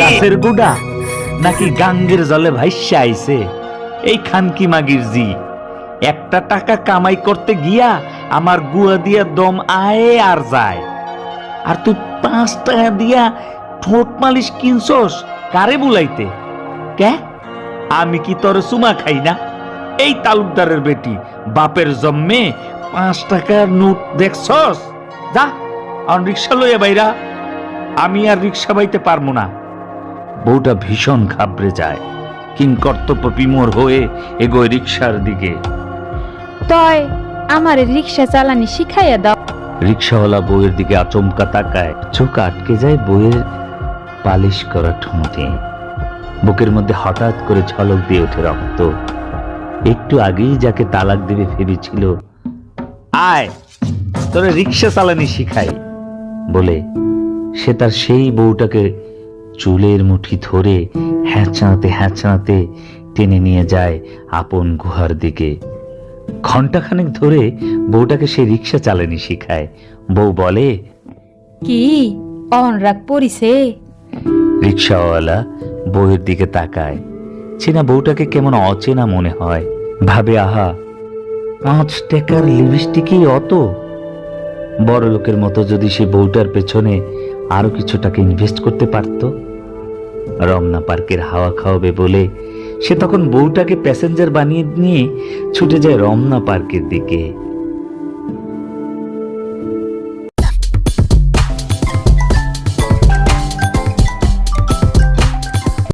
গাছের গুড়া নাকি গাঙ্গের জলে ভাইসা আইছে? এই খানকি মাগির জি। একটা টাকা কামাই করতে গিয়া আমার গুয়া দিয়া দম আয়ে আর যায়। আর তুই পাঁচ টাকা দিয়া ঠোঁট মালিশ কিনছস, কারে বুলাইতে? কে আমি কি তোর সুমা খাই না? এই তালুকদারের বেটি। বাপের জন্মে পাঁচ টাকার নোট দেখছস? যা আর রিক্সা লইয়া বাইরা। আমি আর রিক্সা বাইতে পারব না। বউটা ভীষণ ঘাবড়ে যায়। কিং কর্তব্য বিমোর হয়ে এগোয় রিক্সার দিকে। তয় আমার রিক্সা চালানি শিখাইয়া দাও। রিক্সাওয়ালা বউয়ের দিকে আচমকা তাকায়। চোখ আটকে যায় বউয়ের পালিশ করা ঠোঁটে বুকের মধ্যে হঠাৎ করে ঝলক দিয়ে ওঠে রক্ত। একটু আগেই যাকে তালাক দেবে ভেবেছিল। আয় তোরে রিক্সা চালানি শিখাই। বলে সে তার সেই বউটাকে চুলের মুঠি ধরে হ্যাঁচাতে হ্যাঁচাতে টেনে নিয়ে যায় আপন গুহার দিকে। ঘন্টাখানেক ধরে বউটাকে সে রিক্সা চালানি শিখায়। বউ বলে কি? অনরাগ পরিছে রিক্সাওয়ালা বউয়ের দিকে তাকায়। চেনা বউটাকে কেমন অচেনা মনে হয়। ভাবে, আহা, পাঁচ টাকার লিপস্টিকই অত। বড় লোকের মতো যদি সে বউটার পেছনে আরও কিছু টাকা ইনভেস্ট করতে পারত। রমনা পার্কের হাওয়া খাওয়াবে বলে সে তখন বউটাকে প্যাসেঞ্জার বানিয়ে নিয়ে ছুটে যায় রমনা পার্কের দিকে।